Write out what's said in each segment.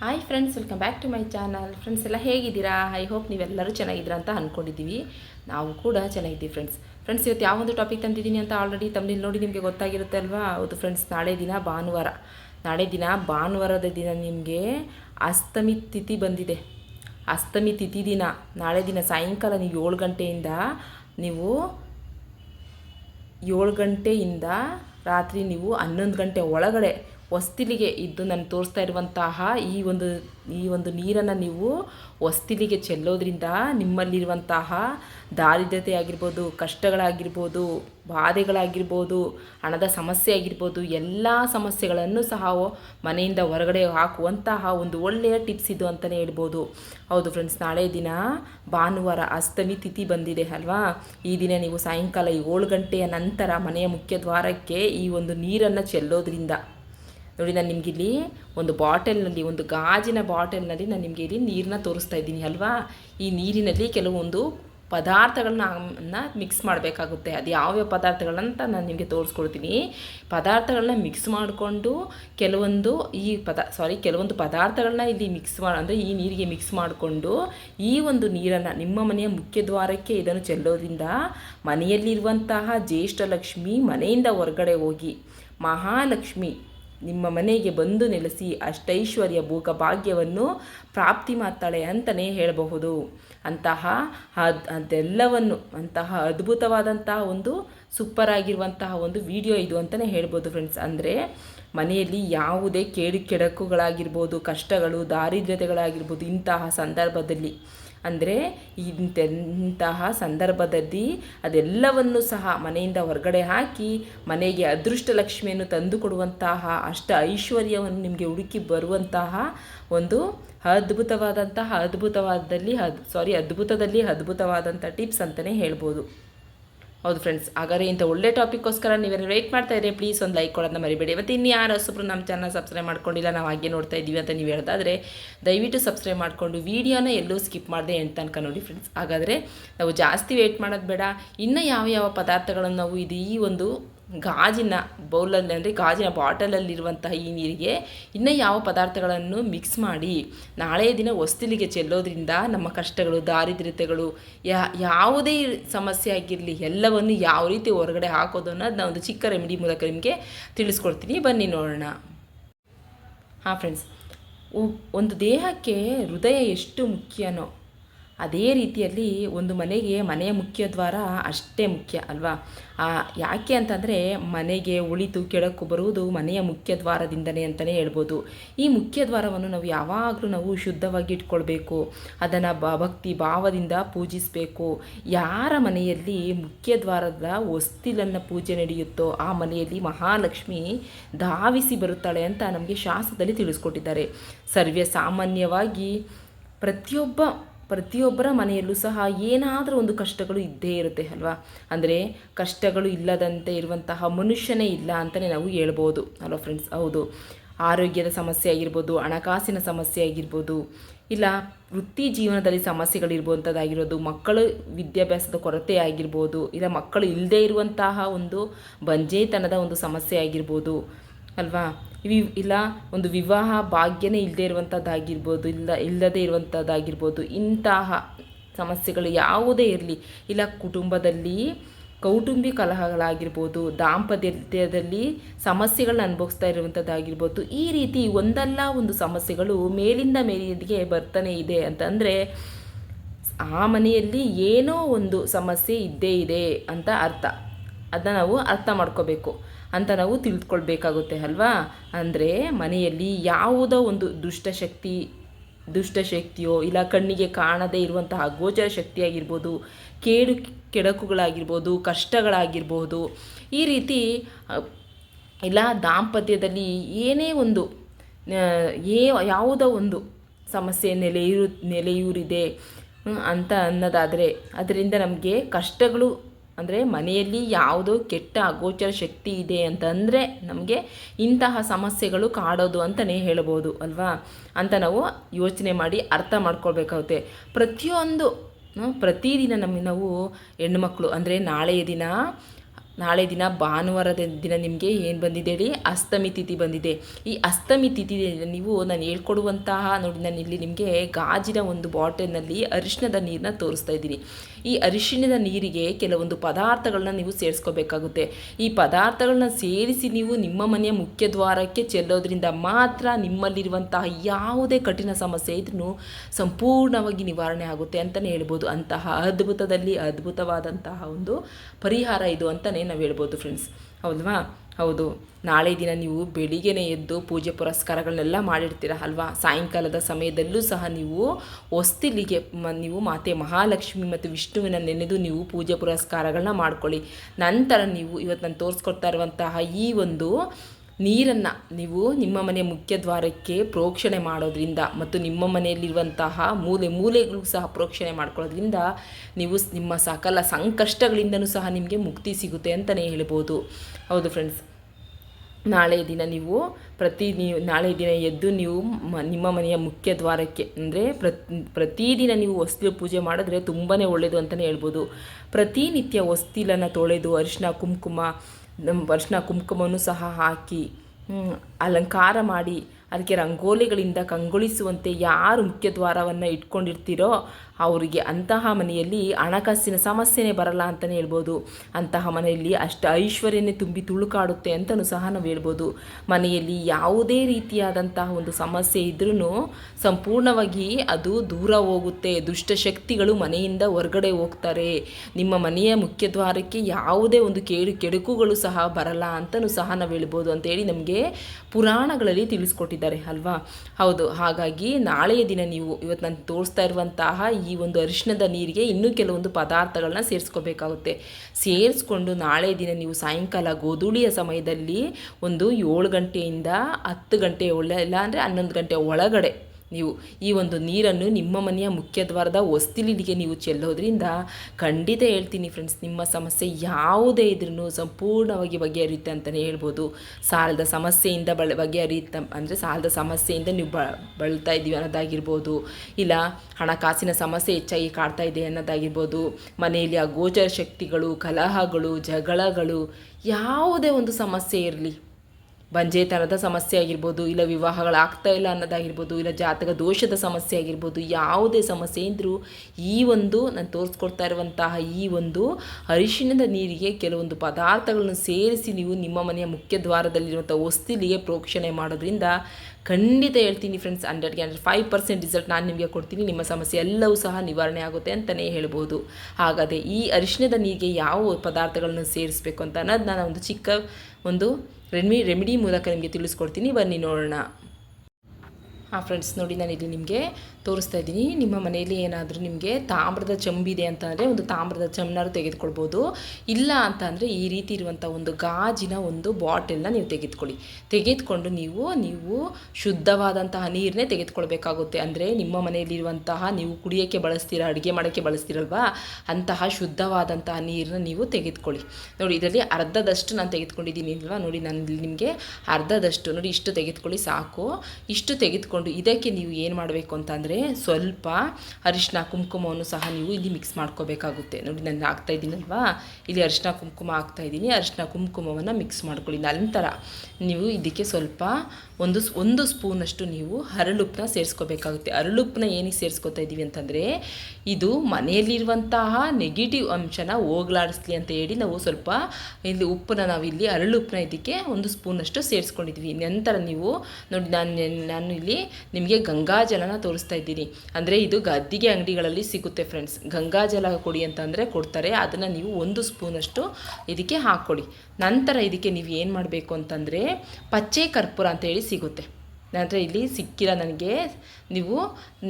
Hi friends welcome back to my channel friends ಎಲ್ಲ ಹೇಗಿದ್ದೀರಾ? I hope ನೀವೆಲ್ಲರೂ ಚೆನ್ನಾಗಿದ್ದೀರಾ ಅಂತ ಅಂದ್ಕೊಂಡಿದ್ದೀವಿ ನಾವು ಕೂಡ ಚೆನ್ನಾಗಿದ್ದೀವಿ ಫ್ರೆಂಡ್ಸ್ ಫ್ರೆಂಡ್ಸ್ ಇವತ್ತು ಯಾವ ಒಂದು ಟಾಪಿಕ್ ತಂದಿದ್ದೀನಿ ಅಂತ ಆಲ್ರೆಡಿ ತಮ್ಮಲ್ಲಿ ನೋಡಿ ನಿಮಗೆ ಗೊತ್ತಾಗಿರುತ್ತೆ ಅಲ್ವಾ? ಹೌದು ಫ್ರೆಂಡ್ಸ್ ನಾಳೆ ದಿನ ಭಾನುವಾರ. ನಾಳೆ ದಿನ ಭಾನುವಾರದ ದಿನ ನಿಮಗೆ ಅಸ್ತಮಿ ತಿಥಿ ಬಂದಿದೆ. ಅಸ್ತಮಿ ತಿಥಿ ದಿನ. ನಾಳೆ ದಿನ ಸಾಯಂಕಾಲ ನೀವು ಏಳು ಗಂಟೆಯಿಂದ ನೀವು ಏಳು ಗಂಟೆಯಿಂದ ರಾತ್ರಿ ನೀವು ಹನ್ನೊಂದು ಗಂಟೆ ಒಳಗಡೆ ಹೊಸ್ತಿಲಿಗೆ ಇದ್ದು ನಾನು ತೋರಿಸ್ತಾ ಇರುವಂತಹ ಈ ಒಂದು ಈ ಒಂದು ನೀರನ್ನು ನೀವು ಹೊಸ್ತಿಲಿಗೆ ಚೆಲ್ಲೋದ್ರಿಂದ ನಿಮ್ಮಲ್ಲಿರುವಂತಹ ದಾರಿದ್ರ್ಯತೆ ಆಗಿರ್ಬೋದು ಕಷ್ಟಗಳಾಗಿರ್ಬೋದು, ಬಾಧೆಗಳಾಗಿರ್ಬೋದು, ಹಣದ ಸಮಸ್ಯೆ ಆಗಿರ್ಬೋದು ಎಲ್ಲ ಸಮಸ್ಯೆಗಳನ್ನು ಸಹ ಮನೆಯಿಂದ ಹೊರಗಡೆ ಹಾಕುವಂತಹ ಒಂದು ಒಳ್ಳೆಯ ಟಿಪ್ಸ್ ಇದು ಅಂತಲೇ ಹೇಳ್ಬೋದು. ಹೌದು ಫ್ರೆಂಡ್ಸ್ ನಾಳೆ ದಿನ ಭಾನುವಾರ ಅಷ್ಟಮಿ ತಿಥಿ ಬಂದಿದೆ ಅಲ್ವಾ? ಈ ದಿನ ನೀವು ಸಾಯಂಕಾಲ ಏಳು ಗಂಟೆಯ ನಂತರ ಮನೆಯ ಮುಖ್ಯ ದ್ವಾರಕ್ಕೆ ಈ ಒಂದು ನೀರನ್ನು ಚೆಲ್ಲೋದ್ರಿಂದ ನೋಡಿ, ನಾನು ನಿಮಗೆ ಇಲ್ಲಿ ಒಂದು ಬಾಟಲ್ನಲ್ಲಿ, ಒಂದು ಗಾಜಿನ ಬಾಟಲ್ನಲ್ಲಿ ನಾನು ನಿಮಗೆ ಇಲ್ಲಿ ನೀರನ್ನ ತೋರಿಸ್ತಾ ಇದ್ದೀನಿ, ಅಲ್ವಾ? ಈ ನೀರಿನಲ್ಲಿ ಕೆಲವೊಂದು ಪದಾರ್ಥಗಳನ್ನ ಮಿಕ್ಸ್ ಮಾಡಬೇಕಾಗುತ್ತೆ. ಅದು ಯಾವ್ಯಾವ ಪದಾರ್ಥಗಳಂತ ನಾನು ನಿಮಗೆ ತೋರಿಸ್ಕೊಡ್ತೀನಿ. ಪದಾರ್ಥಗಳನ್ನ ಮಿಕ್ಸ್ ಮಾಡಿಕೊಂಡು ಕೆಲವೊಂದು ಈ ಪದ ಸಾರಿ ಕೆಲವೊಂದು ಪದಾರ್ಥಗಳನ್ನ ಇಲ್ಲಿ ಮಿಕ್ಸ್ ಮಾಡಿ ಅಂದರೆ ಈ ನೀರಿಗೆ ಮಿಕ್ಸ್ ಮಾಡಿಕೊಂಡು ಈ ಒಂದು ನೀರನ್ನು ನಿಮ್ಮ ಮನೆಯ ಮುಖ್ಯ ದ್ವಾರಕ್ಕೆ ಇದನ್ನು ಚೆಲ್ಲೋದ್ರಿಂದ ಮನೆಯಲ್ಲಿರುವಂತಹ ಜ್ಯೇಷ್ಠ ಲಕ್ಷ್ಮಿ ಮನೆಯಿಂದ ಹೊರಗಡೆ ಹೋಗಿ ಮಹಾಲಕ್ಷ್ಮಿ ನಿಮ್ಮ ಮನೆಗೆ ಬಂದು ನೆಲೆಸಿ ಅಷ್ಟೈಶ್ವರ್ಯ ಭೋಗ ಭಾಗ್ಯವನ್ನು ಪ್ರಾಪ್ತಿ ಮಾಡ್ತಾಳೆ ಅಂತಲೇ ಹೇಳಬಹುದು. ಅಂತಹ ಅದ್, ಅದೆಲ್ಲವನ್ನು, ಅಂತಹ ಅದ್ಭುತವಾದಂತಹ ಒಂದು ಸೂಪರ್ ಆಗಿರುವಂತಹ ಒಂದು ವಿಡಿಯೋ ಇದು ಅಂತಲೇ ಹೇಳ್ಬೋದು ಫ್ರೆಂಡ್ಸ್. ಅಂದರೆ ಮನೆಯಲ್ಲಿ ಯಾವುದೇ ಕೇಡು ಕೆಡಕುಗಳಾಗಿರ್ಬೋದು, ಕಷ್ಟಗಳು, ದಾರಿದ್ರ್ಯತೆಗಳಾಗಿರ್ಬೋದು ಇಂತಹ ಸಂದರ್ಭದಲ್ಲಿ ಅಂದರೆ ಇಂತೆಂತಹ ಸಂದರ್ಭದಲ್ಲಿ ಅದೆಲ್ಲವನ್ನು ಸಹ ಮನೆಯಿಂದ ಹೊರಗಡೆ ಹಾಕಿ ಮನೆಗೆ ಅದೃಷ್ಟ ಲಕ್ಷ್ಮಿಯನ್ನು ತಂದು ಕೊಡುವಂತಹ ಅಷ್ಟ ಐಶ್ವರ್ಯವನ್ನು ನಿಮಗೆ ಹುಡುಕಿ ಬರುವಂತಹ ಒಂದು ಅದ್ಭುತವಾದಂತಹ ಅದ್ಭುತವಾದಲ್ಲಿ ಅದ್ ಸಾರಿ ಅದ್ಭುತದಲ್ಲಿ ಅದ್ಭುತವಾದಂಥ ಟಿಪ್ಸ್ ಅಂತಲೇ ಹೇಳ್ಬೋದು. ಹೌದು ಫ್ರೆಂಡ್ಸ್ ಹಾಗಾದ್ರೆ ಇಂಥ ಒಳ್ಳೆ ಟಾಪಿಕ್ಕೋಸ್ಕರ ನೀವೇನು ವೆಯ್ಟ್ ಮಾಡ್ತಾ ಇದ್ರೆ ಪ್ಲೀಸ್ ಒಂದು ಲೈಕ್ ಕೊಡೋದನ್ನ ಮರಿಬೇಡಿ. ಮತ್ತು ಇನ್ನು ಯಾರು ಹೊಸಬ್ರು ನಮ್ಮ ಚಾನಲ್ ಸಬ್ಸ್ಕ್ರೈಬ್ ಮಾಡ್ಕೊಂಡಿಲ್ಲ, ನಾವು ಹಾಗೆ ನೋಡ್ತಾ ಇದ್ದೀವಿ ಅಂತ ನೀವು ಹೇಳೋದಾದರೆ, ದಯವಿಟ್ಟು ಸಬ್ಸ್ಕ್ರೈಬ್ ಮಾಡಿಕೊಂಡು ವೀಡಿಯೋನ ಎಲ್ಲೂ ಸ್ಕಿಪ್ ಮಾಡದೆ ಎಂಟು ತನಕ ನೋಡಿ ಫ್ರೆಂಡ್ಸ್ ಹಾಗಾದರೆ ನಾವು ಜಾಸ್ತಿ ವೆಯ್ಟ್ ಮಾಡೋದು ಬೇಡ. ಇನ್ನು ಯಾವ ಯಾವ ಪದಾರ್ಥಗಳನ್ನು ನಾವು ಇದು ಈ ಒಂದು ಗಾಜಿನ ಬೌಲಲ್ಲಿ ಅಂದರೆ ಗಾಜಿನ ಬಾಟಲಲ್ಲಿರುವಂತಹ ಈ ನೀರಿಗೆ ಇನ್ನು ಯಾವ ಪದಾರ್ಥಗಳನ್ನು ಮಿಕ್ಸ್ ಮಾಡಿ ನಾಳೆ ದಿನ ಹೊಸ್ತಿಲಿಗೆ ಚೆಲ್ಲೋದ್ರಿಂದ ನಮ್ಮ ಕಷ್ಟಗಳು, ದಾರಿದ್ರ್ಯತೆಗಳು, ಯಾ, ಯಾವುದೇ ಸಮಸ್ಯೆ ಆಗಿರಲಿ ಎಲ್ಲವನ್ನು ಯಾವ ರೀತಿ ಹೊರಗಡೆ ಹಾಕೋದು ನಾನು ಒಂದು ಚಿಕ್ಕ ರೆಮಿಡಿ ಮೂಲಕ ನಿಮಗೆ ತಿಳಿಸ್ಕೊಡ್ತೀನಿ. ಬನ್ನಿ ನೋಡೋಣ. ಹಾಂ ಫ್ರೆಂಡ್ಸ್ ಒಂದು ದೇಹಕ್ಕೆ ಹೃದಯ ಎಷ್ಟು ಮುಖ್ಯನೋ ಅದೇ ರೀತಿಯಲ್ಲಿ ಒಂದು ಮನೆಗೆ ಮನೆಯ ಮುಖ್ಯ ದ್ವಾರ ಅಷ್ಟೇ ಮುಖ್ಯ ಅಲ್ವಾ? ಯಾಕೆ ಅಂತಂದರೆ ಮನೆಗೆ ಉಳಿತು ಕೆಳಕು ಬರುವುದು ಮನೆಯ ಮುಖ್ಯ ದ್ವಾರದಿಂದನೇ ಅಂತಲೇ ಹೇಳ್ಬೋದು. ಈ ಮುಖ್ಯ ದ್ವಾರವನ್ನು ನಾವು ಯಾವಾಗಲೂ ನಾವು ಶುದ್ಧವಾಗಿ ಇಟ್ಕೊಳ್ಬೇಕು. ಅದನ್ನು ಬ, ಭಕ್ತಿ ಭಾವದಿಂದ ಪೂಜಿಸಬೇಕು. ಯಾರ ಮನೆಯಲ್ಲಿ ಮುಖ್ಯ ದ್ವಾರದ ಹೊಸ್ತಿಲನ್ನು ಪೂಜೆ ನಡೆಯುತ್ತೋ ಆ ಮನೆಯಲ್ಲಿ ಮಹಾಲಕ್ಷ್ಮಿ ಧಾವಿಸಿ ಬರುತ್ತಾಳೆ ಅಂತ ನಮಗೆ ಶಾಸ್ತ್ರದಲ್ಲಿ ತಿಳಿಸ್ಕೊಟ್ಟಿದ್ದಾರೆ. ಸರ್ವೇ ಸಾಮಾನ್ಯವಾಗಿ ಪ್ರತಿಯೊಬ್ಬ ಪ್ರತಿಯೊಬ್ಬರ ಮನೆಯಲ್ಲೂ ಸಹ ಏನಾದರೂ ಒಂದು ಕಷ್ಟಗಳು ಇದ್ದೇ ಇರುತ್ತೆ, ಅಲ್ವಾ? ಅಂದರೆ ಕಷ್ಟಗಳು ಇಲ್ಲದಂತೆ ಇರುವಂತಹ ಮನುಷ್ಯನೇ ಇಲ್ಲ ಅಂತಲೇ ನಾವು ಹೇಳ್ಬೋದು, ಅಲ್ವಾ ಫ್ರೆಂಡ್ಸ್ ಹೌದು. ಆರೋಗ್ಯದ ಸಮಸ್ಯೆ ಆಗಿರ್ಬೋದು, ಹಣಕಾಸಿನ ಸಮಸ್ಯೆ ಆಗಿರ್ಬೋದು, ಇಲ್ಲ ವೃತ್ತಿ ಜೀವನದಲ್ಲಿ ಸಮಸ್ಯೆಗಳಿರ್ಬೋಂಥದ್ದಾಗಿರೋದು ಮಕ್ಕಳು ವಿದ್ಯಾಭ್ಯಾಸದ ಕೊರತೆ ಆಗಿರ್ಬೋದು, ಇಲ್ಲ ಮಕ್ಕಳು ಇಲ್ಲದೇ ಇರುವಂತಹ ಒಂದು ಬಂಜೇತನದ ಒಂದು ಸಮಸ್ಯೆ ಆಗಿರ್ಬೋದು, ಅಲ್ವಾ? ವಿ ಇಲ್ಲ ಒಂದು ವಿವಾಹ ಭಾಗ್ಯನೇ ಇಲ್ಲದೆ ಇರುವಂಥದ್ದಾಗಿರ್ಬೋದು ಇಲ್ಲ ಇಲ್ಲದೇ ಇರುವಂಥದ್ದಾಗಿರ್ಬೋದು ಇಂತಹ ಸಮಸ್ಯೆಗಳು ಯಾವುದೇ ಇರಲಿ, ಇಲ್ಲ ಕುಟುಂಬದಲ್ಲಿ ಕೌಟುಂಬಿಕ ಕಲಹಗಳಾಗಿರ್ಬೋದು, ದಾಂಪತ್ಯದಲ್ಲಿ ಸಮಸ್ಯೆಗಳನ್ನ ಅನುಭವಿಸ್ತಾ ಇರುವಂಥದ್ದಾಗಿರ್ಬೋದು ಈ ರೀತಿ ಒಂದಲ್ಲ ಒಂದು ಸಮಸ್ಯೆಗಳು ಮೇಲಿಂದ ಮೇಲಿಗೆ ಬರ್ತಾನೆ ಇದೆ ಅಂತಂದರೆ ಆ ಮನೆಯಲ್ಲಿ ಏನೋ ಒಂದು ಸಮಸ್ಯೆ ಇದ್ದೇ ಇದೆ ಅಂತ ಅರ್ಥ. ಅದನ್ನ ನಾವು ಅರ್ಥ ಮಾಡ್ಕೋಬೇಕು. ಅಂತ ನಾವು ತಿಳಿದುಕೊಳ್ಬೇಕಾಗುತ್ತೆ ಅಲ್ವಾ? ಅಂದರೆ ಮನೆಯಲ್ಲಿ ಯಾವುದೋ ಒಂದು ದುಷ್ಟಶಕ್ತಿ ದುಷ್ಟಶಕ್ತಿಯೋ ಇಲ್ಲ ಕಣ್ಣಿಗೆ ಕಾಣದೇ ಇರುವಂತಹ ಗೋಚರ ಶಕ್ತಿಯಾಗಿರ್ಬೋದು ಕೇಡು ಕೆಡಕುಗಳಾಗಿರ್ಬೋದು, ಕಷ್ಟಗಳಾಗಿರ್ಬೋದು, ಈ ರೀತಿ, ಇಲ್ಲ ದಾಂಪತ್ಯದಲ್ಲಿ ಏನೇ ಒಂದು ಏ, ಯಾವುದೋ ಒಂದು ಸಮಸ್ಯೆ ನೆಲೆಯೂರು, ನೆಲೆಯೂರಿದೆ ಅಂತ ಅನ್ನೋದಾದರೆ, ಅದರಿಂದ ನಮಗೆ ಕಷ್ಟಗಳು ಅಂದರೆ ಮನೆಯಲ್ಲಿ ಯಾವುದೋ ಕೆಟ್ಟ ಅಗೋಚರ ಶಕ್ತಿ ಇದೆ ಅಂತಂದರೆ ನಮಗೆ ಇಂತಹ ಸಮಸ್ಯೆಗಳು ಕಾಡೋದು ಅಂತಲೇ ಹೇಳ್ಬೋದು, ಅಲ್ವಾ? ಅಂತ ನಾವು ಯೋಚನೆ ಮಾಡಿ ಅರ್ಥ ಮಾಡ್ಕೊಳ್ಬೇಕಾಗುತ್ತೆ. ಪ್ರತಿಯೊಂದು ಪ್ರತಿದಿನ ನಮಗೆ ನಾವು ಹೆಣ್ಮಕ್ಳು ಅಂದರೆ ನಾಳೆಯ ದಿನ ನಾಳೆ ದಿನ ಭಾನುವಾರದ ದಿನ ನಿಮಗೆ ಏನು ಬಂದಿದೆ ಹೇಳಿ? ಅಸ್ತಮಿ ತಿಥಿ ಬಂದಿದೆ. ಈ ಅಸ್ತಮಿ ತಿಥಿ ನೀವು ನಾನು ಹೇಳ್ಕೊಡುವಂತಹ ನೋಡಿ, ನಾನು ಇಲ್ಲಿ ನಿಮಗೆ ಗಾಜಿನ ಒಂದು ಬಾಟಲ್ನಲ್ಲಿ ಅರಿಶಿಣದ ನೀರನ್ನ ತೋರಿಸ್ತಾ ಇದ್ದೀನಿ. ಈ ಅರಿಶಿಣದ ನೀರಿಗೆ ಕೆಲವೊಂದು ಪದಾರ್ಥಗಳನ್ನ ನೀವು ಸೇರಿಸ್ಕೋಬೇಕಾಗುತ್ತೆ. ಈ ಪದಾರ್ಥಗಳನ್ನ ಸೇರಿಸಿ ನೀವು ನಿಮ್ಮ ಮನೆಯ ಮುಖ್ಯ ದ್ವಾರಕ್ಕೆ ಚೆಲ್ಲೋದ್ರಿಂದ ಮಾತ್ರ ನಿಮ್ಮಲ್ಲಿರುವಂತಹ ಯಾವುದೇ ಕಠಿಣ ಸಮಸ್ಯೆ ಇದ್ರೂ ಸಂಪೂರ್ಣವಾಗಿ ನಿವಾರಣೆ ಆಗುತ್ತೆ ಅಂತಲೇ ಹೇಳ್ಬೋದು. ಅಂತಹ ಅದ್ಭುತದಲ್ಲಿ ಅದ್ಭುತವಾದಂತಹ ಒಂದು ಪರಿಹಾರ ಇದು ಅಂತಲೇ ನಾವು ಹೇಳ್ಬೋದು ಫ್ರೆಂಡ್ಸ್ ಹೌದಲ್ವಾ ಹೌದು. ನಾಳೆ ದಿನ ನೀವು ಬೆಳಿಗ್ಗೆನೇ ಎದ್ದು ಪೂಜೆ ಪುರಸ್ಕಾರಗಳನ್ನೆಲ್ಲ ಮಾಡಿರ್ತೀರ ಅಲ್ವಾ? ಸಾಯಂಕಾಲದ ಸಮಯದಲ್ಲೂ ಸಹ ನೀವು ಹೊಸ್ತಿಲಿಗೆ ನೀವು ಮಾತೆ ಮಹಾಲಕ್ಷ್ಮಿ ಮತ್ತು ವಿಷ್ಣುವಿನ ನೆನೆದು ನೀವು ಪೂಜೆ ಪುರಸ್ಕಾರಗಳನ್ನ ಮಾಡ್ಕೊಳ್ಳಿ. ನಂತರ ನೀವು ಇವತ್ತು ನಾನು ತೋರಿಸ್ಕೊಡ್ತಾ ಇರುವಂತಹ ಈ ಒಂದು ನೀರನ್ನು ನೀವು ನಿಮ್ಮ ಮನೆಯ ಮುಖ್ಯ ದ್ವಾರಕ್ಕೆ ಪ್ರೋಕ್ಷಣೆ ಮಾಡೋದ್ರಿಂದ ಮತ್ತು ನಿಮ್ಮ ಮನೆಯಲ್ಲಿರುವಂತಹ ಮೂಲೆ ಮೂಲೆಗಳು ಸಹ ಪ್ರೋಕ್ಷಣೆ ಮಾಡ್ಕೊಳ್ಳೋದ್ರಿಂದ ನೀವು ನಿಮ್ಮ ಸಕಲ ಸಂಕಷ್ಟಗಳಿಂದನೂ ಸಹ ನಿಮಗೆ ಮುಕ್ತಿ ಸಿಗುತ್ತೆ ಅಂತಲೇ ಹೇಳ್ಬೋದು. ಹೌದು ಫ್ರೆಂಡ್ಸ್ ನಾಳೆ ದಿನ ನೀವು ಪ್ರತಿ ನೀವು ನಾಳೆ ದಿನ ಎದ್ದು ನೀವು ಮ ನಿಮ್ಮ ಮನೆಯ ಮುಖ್ಯ ದ್ವಾರಕ್ಕೆ ಅಂದರೆ ಪ್ರತಿ ಪ್ರತಿದಿನ ನೀವು ಹೊಸ್ತಿಲು ಪೂಜೆ ಮಾಡಿದ್ರೆ ತುಂಬಾ ಒಳ್ಳೆಯದು ಅಂತಲೇ ಹೇಳ್ಬೋದು. ಪ್ರತಿನಿತ್ಯ ಹೊಸ್ತಿಲನ್ನು ತೊಳೆದು ಅರಿಶಿನ ಕುಂಕುಮ ನಮ್ಮ ಅರಿಶಿನ ಕುಂಕುಮವನ್ನು ಸಹ ಹಾಕಿ ಅಲಂಕಾರ ಮಾಡಿ ಅದಕ್ಕೆ ರಂಗೋಲಿಗಳಿಂದ ಕಂಗೊಳಿಸುವಂತೆ ಯಾರು ಮುಖ್ಯ ದ್ವಾರವನ್ನು ಇಟ್ಕೊಂಡಿರ್ತೀರೋ ಅವರಿಗೆ ಅಂತಹ ಮನೆಯಲ್ಲಿ ಹಣಕಾಸಿನ ಸಮಸ್ಯೆನೇ ಬರಲ್ಲ ಅಂತಲೇ ಹೇಳ್ಬೋದು. ಅಂತಹ ಮನೆಯಲ್ಲಿ ಅಷ್ಟು ಐಶ್ವರ್ಯನೇ ತುಂಬಿ ತುಳುಕಾಡುತ್ತೆ ಅಂತಲೂ ಸಹ ನಾವು ಹೇಳ್ಬೋದು. ಮನೆಯಲ್ಲಿ ಯಾವುದೇ ರೀತಿಯಾದಂತಹ ಒಂದು ಸಮಸ್ಯೆ ಇದ್ರೂ ಸಂಪೂರ್ಣವಾಗಿ ಅದು ದೂರ ಹೋಗುತ್ತೆ. ದುಷ್ಟಶಕ್ತಿಗಳು ಮನೆಯಿಂದ ಹೊರಗಡೆ ಹೋಗ್ತಾರೆ. ನಿಮ್ಮ ಮನೆಯ ಮುಖ್ಯ ದ್ವಾರಕ್ಕೆ ಯಾವುದೇ ಒಂದು ಕೇಡು ಕೆಡುಕುಗಳು ಸಹ ಬರಲ್ಲ ಅಂತಲೂ ಸಹ ನಾವು ಹೇಳ್ಬೋದು ಅಂತೇಳಿ ನಮಗೆ ಪುರಾಣಗಳಲ್ಲಿ ತಿಳಿಸ್ಕೊಟ್ಟಿದ್ದಾರೆ ಅಲ್ವಾ? ಹೌದು, ಹಾಗಾಗಿ ನಾಳೆಯ ದಿನ ನೀವು ಇವತ್ತು ನಾನು ತೋರಿಸ್ತಾ ಇರುವಂತಹ ಈ ಒಂದು ಅರಿಶಿಣದ ನೀರಿಗೆ ಇನ್ನೂ ಕೆಲವೊಂದು ಪದಾರ್ಥಗಳನ್ನ ಸೇರಿಸ್ಕೋಬೇಕಾಗುತ್ತೆ. ಸೇರಿಸ್ಕೊಂಡು ನಾಳೆ ದಿನ ನೀವು ಸಾಯಂಕಾಲ ಗೋಧೂಳಿಯ ಸಮಯದಲ್ಲಿ ಒಂದು ಏಳು ಗಂಟೆಯಿಂದ ಹತ್ತು ಗಂಟೆ ಒಳ್ಳೆ, ಇಲ್ಲ ಅಂದರೆ ಹನ್ನೊಂದು ಗಂಟೆ ಒಳಗಡೆ ನೀವು ಈ ಒಂದು ನೀರನ್ನು ನಿಮ್ಮ ಮನೆಯ ಮುಖ್ಯ ದ್ವಾರದ ನೀವು ಚೆಲ್ಲೋದ್ರಿಂದ ಖಂಡಿತ ಹೇಳ್ತೀನಿ ಫ್ರೆಂಡ್ಸ್ ನಿಮ್ಮ ಸಮಸ್ಯೆ ಯಾವುದೇ ಇದ್ರೂ ಸಂಪೂರ್ಣವಾಗಿ ಬಗೆಹರಿಯುತ್ತೆ ಅಂತಲೇ ಹೇಳ್ಬೋದು. ಸಾಲದ ಸಮಸ್ಯೆಯಿಂದ ಬಳ, ಬಗೆಹರಿಯುತ್ತ, ಅಂದರೆ ಸಾಲದ ಸಮಸ್ಯೆಯಿಂದ ನೀವು ಬಳಲ್ತಾ ಇದ್ದೀವಿ ಅನ್ನೋದಾಗಿರ್ಬೋದು. ಇಲ್ಲ, ಹಣಕಾಸಿನ ಸಮಸ್ಯೆ ಹೆಚ್ಚಾಗಿ ಕಾಡ್ತಾ ಇದೆ ಅನ್ನೋದಾಗಿರ್ಬೋದು. ಮನೆಯಲ್ಲಿ ಆ ಗೋಚರ ಶಕ್ತಿಗಳು, ಕಲಹಗಳು, ಜಗಳಗಳು ಯಾವುದೇ ಒಂದು ಸಮಸ್ಯೆ ಇರಲಿ. ಬಂಜೇತನದ ಸಮಸ್ಯೆ ಆಗಿರ್ಬೋದು, ಇಲ್ಲ ವಿವಾಹಗಳಾಗ್ತಾ ಇಲ್ಲ ಅನ್ನೋದಾಗಿರ್ಬೋದು, ಇಲ್ಲ ಜಾತಕ ದೋಷದ ಸಮಸ್ಯೆ ಆಗಿರ್ಬೋದು, ಯಾವುದೇ ಸಮಸ್ಯೆ ಇದ್ದರೂ ಈ ಒಂದು ನಾನು ತೋರಿಸ್ಕೊಡ್ತಾ ಇರುವಂತಹ ಈ ಒಂದು ಅರಿಶಿಣದ ನೀರಿಗೆ ಕೆಲವೊಂದು ಪದಾರ್ಥಗಳನ್ನು ಸೇರಿಸಿ ನೀವು ನಿಮ್ಮ ಮನೆಯ ಮುಖ್ಯ ದ್ವಾರದಲ್ಲಿರುವಂಥ ಹೊಸ್ತಿಲಿಗೆ ಪ್ರೋಕ್ಷಣೆ ಮಾಡೋದ್ರಿಂದ ಖಂಡಿತ ಹೇಳ್ತೀನಿ ಫ್ರೆಂಡ್ಸ್ ಹಂಡ್ರೆಡ್ಗೆ ಹಂಡ್ರೆಡ್ ಫೈವ್ ಪರ್ಸೆಂಟ್ ರಿಸಲ್ಟ್ ನಾನು ನಿಮಗೆ ಕೊಡ್ತೀನಿ. ನಿಮ್ಮ ಸಮಸ್ಯೆ ಎಲ್ಲವೂ ಸಹ ನಿವಾರಣೆ ಆಗುತ್ತೆ ಅಂತಲೇ ಹೇಳ್ಬೋದು. ಹಾಗಾದರೆ ಈ ಅರಿಶಿಣದ ನೀರಿಗೆ ಯಾವ ಪದಾರ್ಥಗಳನ್ನು ಸೇರಿಸಬೇಕು ಅಂತ ಅನ್ನೋದು ನಾನು ಒಂದು ಚಿಕ್ಕ ಒಂದು ರೆಡ್ಮಿ ರೆಮಿಡಿ ಮೂಲಕ ನಿಮಗೆ ತಿಳಿಸ್ಕೊಡ್ತೀನಿ. ಬನ್ನಿ ನೋಡೋಣ. ಹಾಂ ಫ್ರೆಂಡ್ಸ್ ನೋಡಿ ನಾನು ಇಲ್ಲಿ ನಿಮಗೆ. ತೋರಿಸ್ತಾ ಇದ್ದೀನಿ. ನಿಮ್ಮ ಮನೆಯಲ್ಲಿ ಏನಾದರೂ ನಿಮಗೆ ತಾಮ್ರದ ಚಂಬಿದೆ ಅಂತಂದರೆ ಒಂದು ತಾಮ್ರದ ಚಮ್ನಾರು ತೆಗೆದುಕೊಳ್ಬೋದು. ಇಲ್ಲ ಅಂತಂದರೆ ಈ ರೀತಿ ಇರುವಂಥ ಒಂದು ಗಾಜಿನ ಒಂದು ಬಾಟಲ್ನ ನೀವು ತೆಗೆದುಕೊಳ್ಳಿ. ತೆಗೆದುಕೊಂಡು ನೀವು ನೀವು ಶುದ್ಧವಾದಂತಹ ನೀರನ್ನೇ ತೆಗೆದುಕೊಳ್ಬೇಕಾಗುತ್ತೆ. ಅಂದರೆ ನಿಮ್ಮ ಮನೆಯಲ್ಲಿರುವಂತಹ ನೀವು ಕುಡಿಯೋಕ್ಕೆ ಬಳಸ್ತೀರ, ಅಡುಗೆ ಮಾಡೋಕ್ಕೆ ಬಳಸ್ತೀರಲ್ವಾ? ಅಂತಹ ಶುದ್ಧವಾದಂತಹ ನೀರನ್ನ ನೀವು ತೆಗೆದುಕೊಳ್ಳಿ. ನೋಡಿ, ಇದರಲ್ಲಿ ಅರ್ಧದಷ್ಟು ನಾನು ತೆಗೆದುಕೊಂಡಿದ್ದೀನಿ ಅಲ್ವಾ? ನೋಡಿ, ನಾನು ನಿಮಗೆ ಅರ್ಧದಷ್ಟು ನೋಡಿ, ಇಷ್ಟು ತೆಗೆದುಕೊಳ್ಳಿ ಸಾಕು. ಇಷ್ಟು ತೆಗೆದುಕೊಂಡು ಇದಕ್ಕೆ ನೀವು ಏನು ಮಾಡಬೇಕು ಅಂತಂದರೆ ಸ್ವಲ್ಪ ಅರಿಶಿನ ಕುಂಕುಮವನ್ನು ಸಹ ನೀವು ಇಲ್ಲಿ ಮಿಕ್ಸ್ ಮಾಡ್ಕೋಬೇಕಾಗುತ್ತೆ. ನೋಡಿ, ನಾನು ಹಾಕ್ತಾ ಇದ್ದೀನಲ್ವಾ ಇಲ್ಲಿ ಅರಿಶಿನ ಕುಂಕುಮ ಹಾಕ್ತಾ ಇದ್ದೀನಿ. ಅರಿಶಿನ ಕುಂಕುಮವನ್ನು ಮಿಕ್ಸ್ ಮಾಡ್ಕೊಳ್ಳಿ. ನಂತರ ನೀವು ಇದಕ್ಕೆ ಸ್ವಲ್ಪ ಒಂದು ಒಂದು ಸ್ಪೂನಷ್ಟು ನೀವು ಹರಳುಪ್ಪನ್ನ ಸೇರಿಸ್ಕೋಬೇಕಾಗುತ್ತೆ. ಹರಳುಪ್ಪನ್ನ ಏನಿಗೆ ಸೇರಿಸ್ಕೊತಾ ಇದ್ದೀವಿ ಅಂತಂದರೆ, ಇದು ಮನೆಯಲ್ಲಿರುವಂತಹ ನೆಗೆಟಿವ್ ಅಂಶನ ಹೋಗ್ಲಾಡಿಸ್ಲಿ ಅಂತ ಹೇಳಿ ನಾವು ಸ್ವಲ್ಪ ಇಲ್ಲಿ ಉಪ್ಪನ್ನ ನಾವು ಇಲ್ಲಿ ಹರಳುಪ್ಪನ್ನ ಇದಕ್ಕೆ ಒಂದು ಸ್ಪೂನಷ್ಟು ಸೇರಿಸ್ಕೊಂಡಿದ್ವಿ. ನಂತರ ನೀವು ನೋಡಿ, ನಾನು ನಾನು ಇಲ್ಲಿ ನಿಮಗೆ ಗಂಗಾಜಲನ ತೋರಿಸ್ತಾ ಇದ್ದೀನಿ. ಅಂದರೆ ಇದು ಗದ್ದಿಗೆ ಅಂಗಡಿಗಳಲ್ಲಿ ಸಿಗುತ್ತೆ ಫ್ರೆಂಡ್ಸ್ ಗಂಗಾಜಲ ಕೊಡಿ ಅಂತಂದರೆ ಕೊಡ್ತಾರೆ. ಅದನ್ನು ನೀವು ಒಂದು ಸ್ಪೂನಷ್ಟು ಇದಕ್ಕೆ ಹಾಕ್ಕೊಡಿ. ನಂತರ ಇದಕ್ಕೆ ನೀವು ಏನು ಮಾಡಬೇಕು ಅಂತಂದರೆ, ಪಚ್ಚೆ ಕರ್ಪೂರ ಅಂತ ಹೇಳಿ ಸಿಗುತ್ತೆ. ನಂತರ ಇಲ್ಲಿ ಸಿಕ್ಕಿಲ್ಲ ನನಗೆ. ನೀವು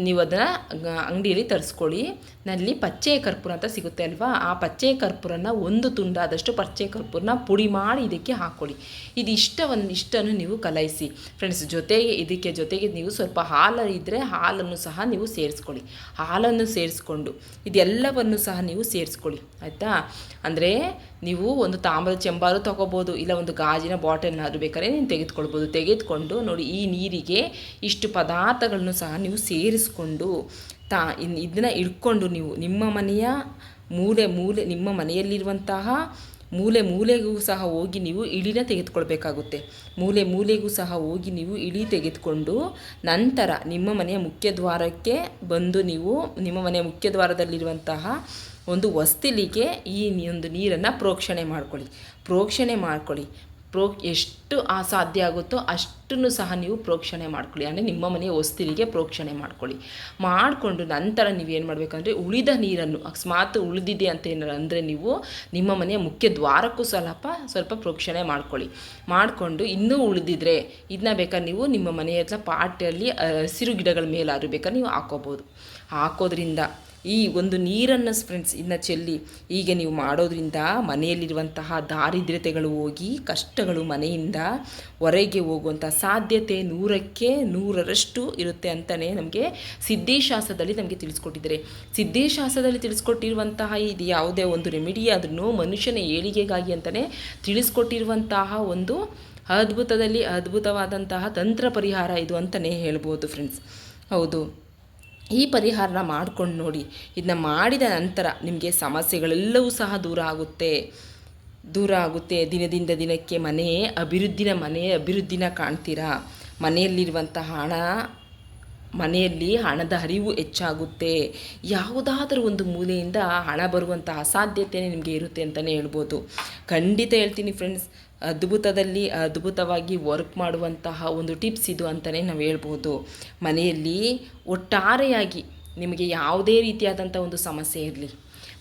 ನೀವು ಅದನ್ನು ಅಂಗಡಿಯಲ್ಲಿ ತರಿಸ್ಕೊಳ್ಳಿ. ನಲ್ಲಿ ಪಚ್ಚೆ ಕರ್ಪೂರ ಅಂತ ಸಿಗುತ್ತೆ ಅಲ್ವಾ? ಆ ಪಚ್ಚೆ ಕರ್ಪೂರನ ಒಂದು ತುಂಡಾದಷ್ಟು ಪಚ್ಚೆ ಕರ್ಪೂರನ ಪುಡಿ ಮಾಡಿ ಇದಕ್ಕೆ ಹಾಕ್ಕೊಳ್ಳಿ ಇದು ಇಷ್ಟವನ್ನು ಇಷ್ಟನ್ನು ನೀವು ಕಲಾಯಿಸಿ ಫ್ರೆಂಡ್ಸ್ ಜೊತೆಗೆ, ಇದಕ್ಕೆ ಜೊತೆಗೆ ನೀವು ಸ್ವಲ್ಪ ಹಾಲು ಇದ್ದರೆ ಹಾಲನ್ನು ಸಹ ನೀವು ಸೇರಿಸ್ಕೊಳ್ಳಿ. ಹಾಲನ್ನು ಸೇರಿಸ್ಕೊಂಡು, ಇದೆಲ್ಲವನ್ನು ಸಹ ನೀವು ಸೇರಿಸ್ಕೊಳ್ಳಿ. ಆಯಿತಾ? ಅಂದರೆ ನೀವು ಒಂದು ತಾಮ್ರದ ಚೆಂಬಾರು ತೊಗೋಬೋದು, ಇಲ್ಲ ಒಂದು ಗಾಜಿನ ಬಾಟಲ್ನಾದ್ರೂ ಬೇಕಾದ್ರೆ ನೀವು ತೆಗೆದುಕೊಳ್ಬೋದು. ತೆಗೆದುಕೊಂಡು ನೋಡಿ ಈ ನೀರಿಗೆ ಇಷ್ಟು ಪದಾರ್ಥಗಳನ್ನು ಸಹ ನೀವು ಸೇರಿಸ್ಕೊಂಡು ತಾ ಇದನ್ನ ಇಟ್ಕೊಂಡು ನೀವು ನಿಮ್ಮ ಮನೆಯ ಮೂಲೆ ಮೂಲೆ ನಿಮ್ಮ ಮನೆಯಲ್ಲಿರುವಂತಹ ಮೂಲೆ ಮೂಲೆಗೂ ಸಹ ಹೋಗಿ ನೀವು ಇಳಿನ ತೆಗೆದುಕೊಳ್ಬೇಕಾಗುತ್ತೆ. ಮೂಲೆ ಮೂಲೆಗೂ ಸಹ ಹೋಗಿ ನೀವು ಇಳಿ ತೆಗೆದುಕೊಂಡು ನಂತರ ನಿಮ್ಮ ಮನೆಯ ಮುಖ್ಯ ದ್ವಾರಕ್ಕೆ ಬಂದು ನೀವು ನಿಮ್ಮ ಮನೆಯ ಮುಖ್ಯ ದ್ವಾರದಲ್ಲಿರುವಂತಹ ಒಂದು ವಸ್ತಿಲಿಗೆ ಈ ಒಂದು ನೀರನ್ನು ಪ್ರೋಕ್ಷಣೆ ಮಾಡ್ಕೊಳ್ಳಿ. ಪ್ರೋಕ್ಷಣೆ ಮಾಡ್ಕೊಳ್ಳಿ. ಪ್ರೋ, ಎಷ್ಟು ಸಾಧ್ಯ ಆಗುತ್ತೋ ಅಷ್ಟನ್ನು ಸಹ ನೀವು ಪ್ರೋಕ್ಷಣೆ ಮಾಡ್ಕೊಳ್ಳಿ. ಅಂದರೆ ನಿಮ್ಮ ಮನೆಯ ಹೊಸ್ತಿಲಿಗೆ ಪ್ರೋಕ್ಷಣೆ ಮಾಡ್ಕೊಳ್ಳಿ. ಮಾಡಿಕೊಂಡು ನಂತರ ನೀವೇನು ಮಾಡಬೇಕಂದ್ರೆ ಉಳಿದ ನೀರನ್ನು, ಅಕಸ್ಮಾತ್ ಉಳಿದಿದೆ ಅಂತ ಏನಾರ ಅಂದರೆ ನೀವು ನಿಮ್ಮ ಮನೆಯ ಮುಖ್ಯ ದ್ವಾರಕ್ಕೂ ಸ್ವಲ್ಪ ಸ್ವಲ್ಪ ಪ್ರೋಕ್ಷಣೆ ಮಾಡ್ಕೊಳ್ಳಿ. ಮಾಡಿಕೊಂಡು ಇನ್ನೂ ಉಳಿದಿದ್ರೆ ಇದನ್ನ ಬೇಕಾದ್ರೆ ನೀವು ನಿಮ್ಮ ಮನೆಯ ಹತ್ರ ಪಾಟಲ್ಲಿ ಹಸಿರು ಗಿಡಗಳ ಮೇಲಾದ್ರು ಬೇಕಾದ್ರೆ ನೀವು ಹಾಕೋಬೋದು. ಹಾಕೋದ್ರಿಂದ ಈ ಒಂದು ನೀರನ್ನು ಫ್ರೆಂಡ್ಸ್ ಇನ್ನು ಚೆಲ್ಲಿ ಹೀಗೆ ನೀವು ಮಾಡೋದ್ರಿಂದ ಮನೆಯಲ್ಲಿರುವಂತಹ ದಾರಿದ್ರ್ಯತೆಗಳು ಹೋಗಿ, ಕಷ್ಟಗಳು ಮನೆಯಿಂದ ಹೊರಗೆ ಹೋಗುವಂಥ ಸಾಧ್ಯತೆ ನೂರಕ್ಕೆ ನೂರರಷ್ಟು ಇರುತ್ತೆ ಅಂತಲೇ ನಮಗೆ ಸಿದ್ಧಿಶಾಸ್ತ್ರದಲ್ಲಿ ನಮಗೆ ತಿಳಿಸ್ಕೊಟ್ಟಿದ್ದಾರೆ. ಸಿದ್ಧಿಶಾಸ್ತ್ರದಲ್ಲಿ ತಿಳಿಸ್ಕೊಟ್ಟಿರುವಂತಹ ಇದು ಯಾವುದೇ ಒಂದು ರೆಮಿಡಿ ಆದ್ರೂ ಮನುಷ್ಯನ ಏಳಿಗೆಗಾಗಿ ಅಂತಲೇ ತಿಳಿಸ್ಕೊಟ್ಟಿರುವಂತಹ ಒಂದು ಅದ್ಭುತದಲ್ಲಿ ಅದ್ಭುತವಾದಂತಹ ತಂತ್ರ ಪರಿಹಾರ ಇದು ಅಂತಲೇ ಹೇಳ್ಬೋದು ಫ್ರೆಂಡ್ಸ್ ಹೌದು. ಈ ಪರಿಹಾರನ ಮಾಡ್ಕೊಂಡು ನೋಡಿ. ಇದನ್ನ ಮಾಡಿದ ನಂತರ ನಿಮಗೆ ಸಮಸ್ಯೆಗಳೆಲ್ಲವೂ ಸಹ ದೂರ ಆಗುತ್ತೆ. ದೂರ ಆಗುತ್ತೆ. ದಿನದಿಂದ ದಿನಕ್ಕೆ ಮನೆ ಅಭಿವೃದ್ಧಿನ ಮನೆ ಅಭಿವೃದ್ಧಿನ ಕಾಣ್ತೀರಾ? ಮನೆಯಲ್ಲಿರುವಂತಹ ಹಣ, ಮನೆಯಲ್ಲಿ ಹಣದ ಹರಿವು ಹೆಚ್ಚಾಗುತ್ತೆ. ಯಾವುದಾದ್ರೂ ಒಂದು ಮೂಲೆಯಿಂದ ಹಣ ಬರುವಂತಹ ಅಸಾಧ್ಯತೆ ನಿಮಗೆ ಇರುತ್ತೆ ಅಂತಲೇ ಹೇಳ್ಬೋದು. ಖಂಡಿತ ಹೇಳ್ತೀನಿ ಫ್ರೆಂಡ್ಸ್ ಅದ್ಭುತದಲ್ಲಿ, ಅದ್ಭುತವಾಗಿ ವರ್ಕ್ ಮಾಡುವಂತಹ ಒಂದು ಟಿಪ್ಸ್ ಇದು ಅಂತಲೇ ನಾವು ಹೇಳ್ಬೋದು. ಮನೆಯಲ್ಲಿ ಒಟ್ಟಾರೆಯಾಗಿ ನಿಮಗೆ ಯಾವುದೇ ರೀತಿಯಾದಂಥ ಒಂದು ಸಮಸ್ಯೆ ಇರಲಿ.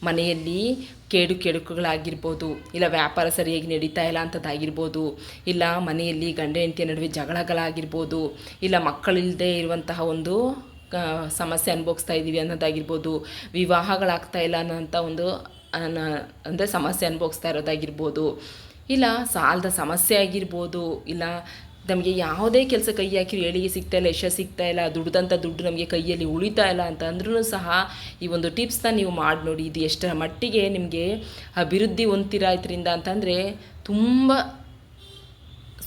ಮನೆಯಲ್ಲಿ ಕೇಡು ಕೆಡುಕುಗಳಾಗಿರ್ಬೋದು, ಇಲ್ಲ ವ್ಯಾಪಾರ ಸರಿಯಾಗಿ ನಡೀತಾ ಇಲ್ಲ ಅಂಥದ್ದಾಗಿರ್ಬೋದು ಇಲ್ಲ ಮನೆಯಲ್ಲಿ ಗಂಡ ಹೆಂಡತಿಯ ನಡುವೆ ಜಗಳಗಳಾಗಿರ್ಬೋದು, ಇಲ್ಲ ಮಕ್ಕಳಿಲ್ಲದೆ ಇರುವಂತಹ ಒಂದು ಸಮಸ್ಯೆ ಅನುಭವಿಸ್ತಾ ಇದ್ದೀವಿ ಅನ್ನೋದಾಗಿರ್ಬೋದು, ವಿವಾಹಗಳಾಗ್ತಾ ಇಲ್ಲ ಅನ್ನೋಂಥ ಒಂದು ಅಂದರೆ ಸಮಸ್ಯೆ ಅನುಭವಿಸ್ತಾ ಇರೋದಾಗಿರ್ಬೋದು ಇಲ್ಲ, ಸಾಲದ ಸಮಸ್ಯೆ ಆಗಿರ್ಬೋದು, ಇಲ್ಲ, ನಮಗೆ ಯಾವುದೇ ಕೆಲಸ ಕೈ ಹಾಕಿ ಏಳಿಗೆ ಸಿಗ್ತಾ ಇಲ್ಲ, ಯಶ ಸಿಗ್ತಾ ಇಲ್ಲ ದುಡ್ದಂಥ ದುಡ್ಡು ನಮಗೆ ಕೈಯಲ್ಲಿ ಉಳಿತಾ ಇಲ್ಲ ಅಂತ ಅಂದ್ರೂ ಸಹ ಈ ಒಂದು ಟಿಪ್ಸ್ನ ನೀವು ಮಾಡಿ ನೋಡಿ, ಇದು ಎಷ್ಟರ ಮಟ್ಟಿಗೆ ನಿಮಗೆ ಅಭಿವೃದ್ಧಿ ಹೊಂದ್ತೀರಾ ಇದರಿಂದ ಅಂತಂದರೆ ತುಂಬ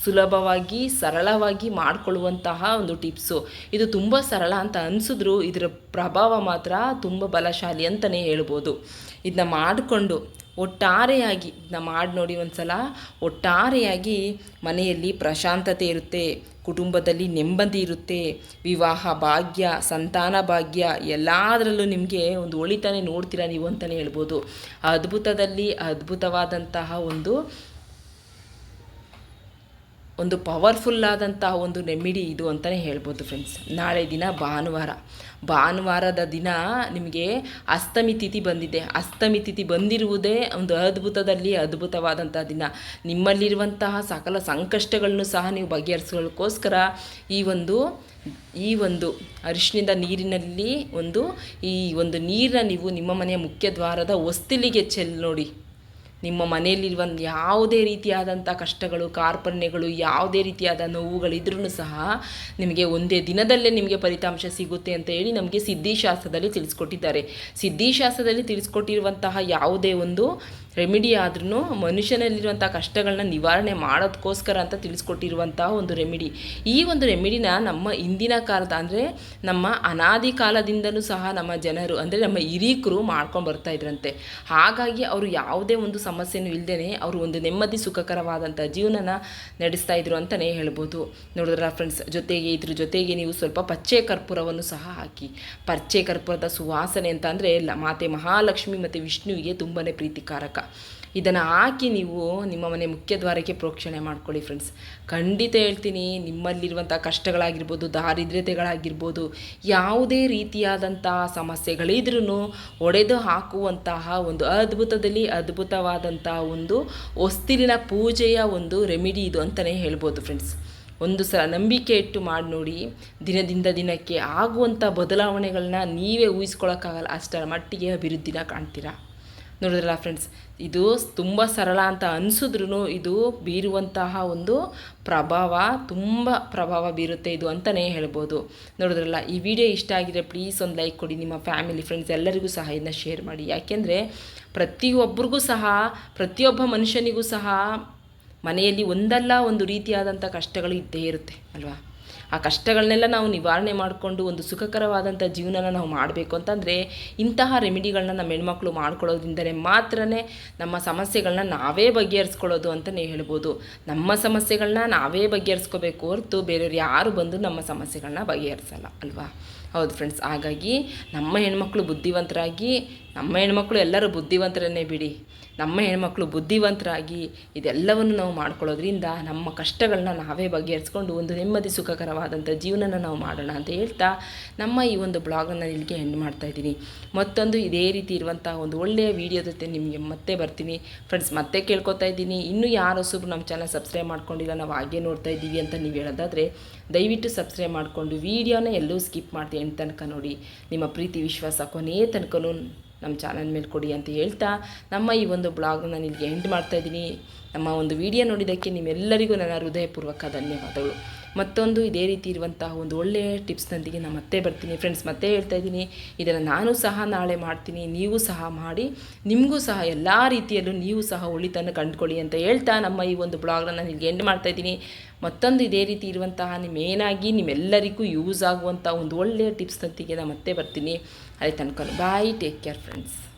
ಸುಲಭವಾಗಿ, ಸರಳವಾಗಿ ಮಾಡಿಕೊಳ್ಳುವಂತಹ ಒಂದು ಟಿಪ್ಸು. ಇದು ತುಂಬ ಸರಳ ಅಂತ ಅನಿಸಿದ್ರು ಇದರ ಪ್ರಭಾವ ಮಾತ್ರ ತುಂಬ ಬಲಶಾಲಿ ಅಂತಲೇ ಹೇಳ್ಬೋದು. ಇದನ್ನ ಮಾಡಿಕೊಂಡು ಒಟ್ಟಾರೆಯಾಗಿ ಮಾಡಿ ನೋಡಿ ಒಂದು ಸಲ ಒಟ್ಟಾರೆಯಾಗಿ ಮನೆಯಲ್ಲಿ ಪ್ರಶಾಂತತೆ ಇರುತ್ತೆ, ಕುಟುಂಬದಲ್ಲಿ ನೆಮ್ಮದಿ ಇರುತ್ತೆ, ವಿವಾಹ ಭಾಗ್ಯ, ಸಂತಾನ ಭಾಗ್ಯ ಎಲ್ಲದರಲ್ಲೂ ನಿಮಗೆ ಒಂದು ಒಳಿತಾನೆ ನೋಡ್ತೀರಾ ನೀವು ಅಂತಲೇ ಹೇಳ್ಬೋದು. ಅದ್ಭುತದಲ್ಲಿ ಅದ್ಭುತವಾದಂತಹ ಒಂದು ಒಂದು ಪವರ್ಫುಲ್ ಆದಂತಹ ಒಂದು ನೆಮ್ಮಿಡಿ ಇದು ಅಂತಲೇ ಹೇಳ್ಬೋದು ಫ್ರೆಂಡ್ಸ್ ನಾಳೆ ದಿನ ಭಾನುವಾರ. ಭಾನುವಾರದ ದಿನ ನಿಮಗೆ ಅಷ್ಟಮಿ ತಿಥಿ ಬಂದಿದೆ. ಅಷ್ಟಮಿ ತಿಥಿ ಬಂದಿರುವುದೇ ಒಂದು ಅದ್ಭುತದಲ್ಲಿ ಅದ್ಭುತವಾದಂಥ ದಿನ. ನಿಮ್ಮಲ್ಲಿರುವಂತಹ ಸಕಲ ಸಂಕಷ್ಟಗಳನ್ನು ಸಹ ನೀವು ಬಗೆಹರಿಸೋಕ್ಕೋಸ್ಕರ ಈ ಒಂದು ಈ ಒಂದು ಅರಿಶಿನದ ನೀರಿನಲ್ಲಿ ಒಂದು, ಈ ಒಂದು ನೀರನ್ನ ನೀವು ನಿಮ್ಮ ಮನೆಯ ಮುಖ್ಯ ದ್ವಾರದ ಹೊಸ್ತಿಲಿಗೆ ಚೆಲ್ ನೋಡಿ. ನಿಮ್ಮ ಮನೆಯಲ್ಲಿರುವ ಯಾವುದೇ ರೀತಿಯಾದಂಥ ಕಷ್ಟಗಳು, ಕಾರ್ಪಣ್ಯಗಳು, ಯಾವುದೇ ರೀತಿಯಾದ ನೋವುಗಳಿದ್ರೂ ಸಹ ನಿಮಗೆ ಒಂದೇ ದಿನದಲ್ಲೇ ನಿಮಗೆ ಫಲಿತಾಂಶ ಸಿಗುತ್ತೆ ಅಂತ ಹೇಳಿ ನಮಗೆ ಸಿದ್ಧಿಶಾಸ್ತ್ರದಲ್ಲಿ ತಿಳಿಸ್ಕೊಟ್ಟಿದ್ದಾರೆ. ಸಿದ್ಧಿಶಾಸ್ತ್ರದಲ್ಲಿ ತಿಳಿಸ್ಕೊಟ್ಟಿರುವಂತಹ ಯಾವುದೇ ಒಂದು ರೆಮಿಡಿ ಆದ್ರೂ ಮನುಷ್ಯನಲ್ಲಿರುವಂಥ ಕಷ್ಟಗಳನ್ನ ನಿವಾರಣೆ ಮಾಡೋದಕ್ಕೋಸ್ಕರ ಅಂತ ತಿಳಿಸ್ಕೊಟ್ಟಿರುವಂತಹ ಒಂದು ರೆಮಿಡಿ ಈ ಒಂದು ರೆಮಿಡಿನ ನಮ್ಮ ಇಂದಿನ ಕಾಲದ ಅಂದರೆ ನಮ್ಮ ಅನಾದಿ ಕಾಲದಿಂದಲೂ ಸಹ ನಮ್ಮ ಜನರು ಅಂದರೆ ನಮ್ಮ ಹಿರೀಕರು ಮಾಡ್ಕೊಂಡು ಬರ್ತಾ ಇದ್ರಂತೆ. ಹಾಗಾಗಿ ಅವರು ಯಾವುದೇ ಒಂದು ಸಮಸ್ಯೆನೂ ಇಲ್ಲದೇ ಅವರು ಒಂದು ನೆಮ್ಮದಿ ಸುಖಕರವಾದಂಥ ಜೀವನನ ನಡೆಸ್ತಾ ಇದ್ರು ಅಂತಲೇ ಹೇಳ್ಬೋದು. ನೋಡಿದ್ರ ಫ್ರೆಂಡ್ಸ್ ಜೊತೆಗೆ ಇದ್ರ ಜೊತೆಗೆ ನೀವು ಸ್ವಲ್ಪ ಪಚ್ಚೆ ಕರ್ಪೂರವನ್ನು ಸಹ ಹಾಕಿ. ಪಚ್ಚೆ ಕರ್ಪೂರದ ಸುವಾಸನೆ ಅಂತ ಅಂದರೆ ಮಾತೆ ಮಹಾಲಕ್ಷ್ಮಿ ಮತ್ತು ವಿಷ್ಣುವಿಗೆ ತುಂಬಾ ಪ್ರೀತಿಕಾರಕ. ಇದನ್ನು ಹಾಕಿ ನೀವು ನಿಮ್ಮ ಮನೆ ಮುಖ್ಯ ದ್ವಾರಕ್ಕೆ ಪ್ರೋಕ್ಷಣೆ ಮಾಡ್ಕೊಳ್ಳಿ ಫ್ರೆಂಡ್ಸ್ ಖಂಡಿತ ಹೇಳ್ತೀನಿ ನಿಮ್ಮಲ್ಲಿರುವಂಥ ಕಷ್ಟಗಳಾಗಿರ್ಬೋದು, ದಾರಿದ್ರ್ಯತೆಗಳಾಗಿರ್ಬೋದು, ಯಾವುದೇ ರೀತಿಯಾದಂತಹ ಸಮಸ್ಯೆಗಳಿದ್ರೂ ಒಡೆದು ಹಾಕುವಂತಹ ಒಂದು ಅದ್ಭುತದಲ್ಲಿ ಅದ್ಭುತವಾದಂತಹ ಒಂದು ಹೊಸ್ತಿಲಿನ ಪೂಜೆಯ ಒಂದು ರೆಮಿಡಿ ಇದು ಅಂತಲೇ ಹೇಳ್ಬೋದು ಫ್ರೆಂಡ್ಸ್ ಒಂದು ಸಲ ನಂಬಿಕೆ ಇಟ್ಟು ಮಾಡಿ ನೋಡಿ, ದಿನದಿಂದ ದಿನಕ್ಕೆ ಆಗುವಂಥ ಬದಲಾವಣೆಗಳನ್ನ ನೀವೇ ಊಹಿಸ್ಕೊಳ್ಳೋಕ್ಕಾಗಲ್ಲ ಅಷ್ಟರ ಮಟ್ಟಿಗೆ ಅಭಿವೃದ್ಧಿನ ಕಾಣ್ತೀರಾ? ನೋಡಿದ್ರಲ್ಲ ಫ್ರೆಂಡ್ಸ್ ಇದು ತುಂಬ ಸರಳ ಅಂತ ಅನಿಸಿದ್ರೂ ಇದು ಬೀರುವಂತಹ ಒಂದು ಪ್ರಭಾವ, ತುಂಬ ಪ್ರಭಾವ ಬೀರುತ್ತೆ ಇದು ಅಂತಲೇ ಹೇಳ್ಬೋದು. ನೋಡಿದ್ರಲ್ಲ, ಈ ವಿಡಿಯೋ ಇಷ್ಟ ಆಗಿದ್ರೆ ಪ್ಲೀಸ್ ಒಂದು ಲೈಕ್ ಕೊಡಿ, ನಿಮ್ಮ ಫ್ಯಾಮಿಲಿ ಫ್ರೆಂಡ್ಸ್ ಎಲ್ಲರಿಗೂ ಸಹ ಇದನ್ನ ಶೇರ್ ಮಾಡಿ. ಯಾಕೆಂದರೆ ಪ್ರತಿಯೊಬ್ಬರಿಗೂ ಸಹ, ಪ್ರತಿಯೊಬ್ಬ ಮನುಷ್ಯನಿಗೂ ಸಹ ಮನೆಯಲ್ಲಿ ಒಂದಲ್ಲ ಒಂದು ರೀತಿಯಾದಂಥ ಕಷ್ಟಗಳು ಇದ್ದೇ ಇರುತ್ತೆ, ಅಲ್ವಾ? ಆ ಕಷ್ಟಗಳನ್ನೆಲ್ಲ ನಾವು ನಿವಾರಣೆ ಮಾಡಿಕೊಂಡು ಒಂದು ಸುಖಕರವಾದಂಥ ಜೀವನನ ನಾವು ಮಾಡಬೇಕು ಅಂತಂದರೆ ಇಂತಹ ರೆಮಿಡಿಗಳನ್ನ ನಮ್ಮ ಹೆಣ್ಮಕ್ಳು ಮಾಡ್ಕೊಳ್ಳೋದ್ರಿಂದಲೇ ಮಾತ್ರ ನಮ್ಮ ಸಮಸ್ಯೆಗಳನ್ನ ನಾವೇ ಬಗೆಹರಿಸ್ಕೊಳ್ಳೋದು ಅಂತಲೇ ಹೇಳ್ಬೋದು. ನಮ್ಮ ಸಮಸ್ಯೆಗಳನ್ನ ನಾವೇ ಬಗೆಹರಿಸ್ಕೋಬೇಕು ಹೊರತು ಬೇರೆಯವ್ರು ಯಾರು ಬಂದು ನಮ್ಮ ಸಮಸ್ಯೆಗಳನ್ನ ಬಗೆಹರಿಸಲ್ಲ, ಅಲ್ವಾ? ಹೌದು ಫ್ರೆಂಡ್ಸ್ ಹಾಗಾಗಿ ನಮ್ಮ ಹೆಣ್ಮಕ್ಳು ಬುದ್ಧಿವಂತರಾಗಿ ನಮ್ಮ ಹೆಣ್ಮಕ್ಳು ಎಲ್ಲರೂ ಬುದ್ಧಿವಂತರನ್ನೇ ಬಿಡಿ. ನಮ್ಮ ಹೆಣ್ಮಕ್ಳು ಬುದ್ಧಿವಂತರಾಗಿ ಇದೆಲ್ಲವನ್ನು ನಾವು ಮಾಡ್ಕೊಳ್ಳೋದ್ರಿಂದ ನಮ್ಮ ಕಷ್ಟಗಳನ್ನ ನಾವೇ ಬಗೆಹರಿಸ್ಕೊಂಡು ಒಂದು ನೆಮ್ಮದಿ ಸುಖಕರವಾದಂಥ ಜೀವನನ ನಾವು ಮಾಡೋಣ ಅಂತ ಹೇಳ್ತಾ ನಮ್ಮ ಈ ಒಂದು ಬ್ಲಾಗನ್ನು ಇಲ್ಲಿಗೆ ಎಂಡ್ ಮಾಡ್ತಾ ಇದ್ದೀನಿ. ಮತ್ತೊಂದು ಇದೇ ರೀತಿ ಇರುವಂಥ ಒಂದು ಒಳ್ಳೆಯ ವಿಡಿಯೋ ಜೊತೆ ನಿಮಗೆ ಮತ್ತೆ ಬರ್ತೀನಿ. ಫ್ರೆಂಡ್ಸ್ ಮತ್ತೆ ಕೇಳ್ಕೊತಾ ಇದ್ದೀನಿ. ಇನ್ನೂ ಯಾರು ಹೊಸಬ್ರು ನಮ್ಮ ಚಾನಲ್ ಸಬ್ಸ್ಕ್ರೈಬ್ ಮಾಡ್ಕೊಂಡಿಲ್ಲ, ನಾವು ಹಾಗೆ ನೋಡ್ತಾ ಇದ್ದೀವಿ ಅಂತ ನೀವು ಹೇಳೋದಾದರೆ ದಯವಿಟ್ಟು ಸಬ್ಸ್ಕ್ರೈಬ್ ಮಾಡಿಕೊಂಡು ವೀಡಿಯೋನ ಎಲ್ಲೂ ಸ್ಕಿಪ್ ಮಾಡ್ತೀನಿ ತನಕ ನೋಡಿ. ನಿಮ್ಮ ಪ್ರೀತಿ, ವಿಶ್ವಾಸ ಕೊನೆಯ ತನಕನೂ ನಮ್ಮ ಚಾನಲ್ ಮೇಲೆ ಕೊಡಿ ಅಂತ ಹೇಳ್ತಾ ನಮ್ಮ ಈ ಒಂದು ಬ್ಲಾಗ್ನ ನಾನು ಇಲ್ಲಿಗೆ ಎಂಡ್ ಮಾಡ್ತಾ ಇದ್ದೀನಿ. ನಮ್ಮ ಒಂದು ವಿಡಿಯೋ ನೋಡಿದ್ದಕ್ಕೆ ನಿಮ್ಮೆಲ್ಲರಿಗೂ ನನ್ನ ಹೃದಯಪೂರ್ವಕ ಧನ್ಯವಾದಗಳು. ಮತ್ತೊಂದು ಇದೇ ರೀತಿ ಇರುವಂತಹ ಒಂದು ಒಳ್ಳೆಯ ಟಿಪ್ಸ್ನೊಂದಿಗೆ ನಾನು ಮತ್ತೆ ಬರ್ತೀನಿ. ಫ್ರೆಂಡ್ಸ್ ಮತ್ತೆ ಹೇಳ್ತಾ ಇದ್ದೀನಿ. ಇದನ್ನು ನಾನು ಸಹ ನಾಳೆ ಮಾಡ್ತೀನಿ. ನೀವು ಸಹ ಮಾಡಿ. ನಿಮಗೂ ಸಹ ಎಲ್ಲ ರೀತಿಯಲ್ಲೂ ನೀವು ಸಹ ಒಳಿತನ್ನು ಕಂಡುಕೊಳ್ಳಿ ಅಂತ ಹೇಳ್ತಾ ನಮ್ಮ ಈ ಒಂದು ಬ್ಲಾಗ್ನ ನಾನು ಇಲ್ಲಿಗೆ ಎಂಡ್ ಮಾಡ್ತಾ ಇದ್ದೀನಿ. ಮತ್ತೊಂದು ಇದೇ ರೀತಿ ಇರುವಂತಹ ನಿಮ್ಮೇನಾಗಿ ನಿಮ್ಮೆಲ್ಲರಿಗೂ ಯೂಸ್ ಆಗುವಂಥ ಒಂದು ಒಳ್ಳೆಯ ಟಿಪ್ಸ್ನೊಂದಿಗೆ ನಾನು ಮತ್ತೆ ಬರ್ತೀನಿ. allez t'en call bye take care friends.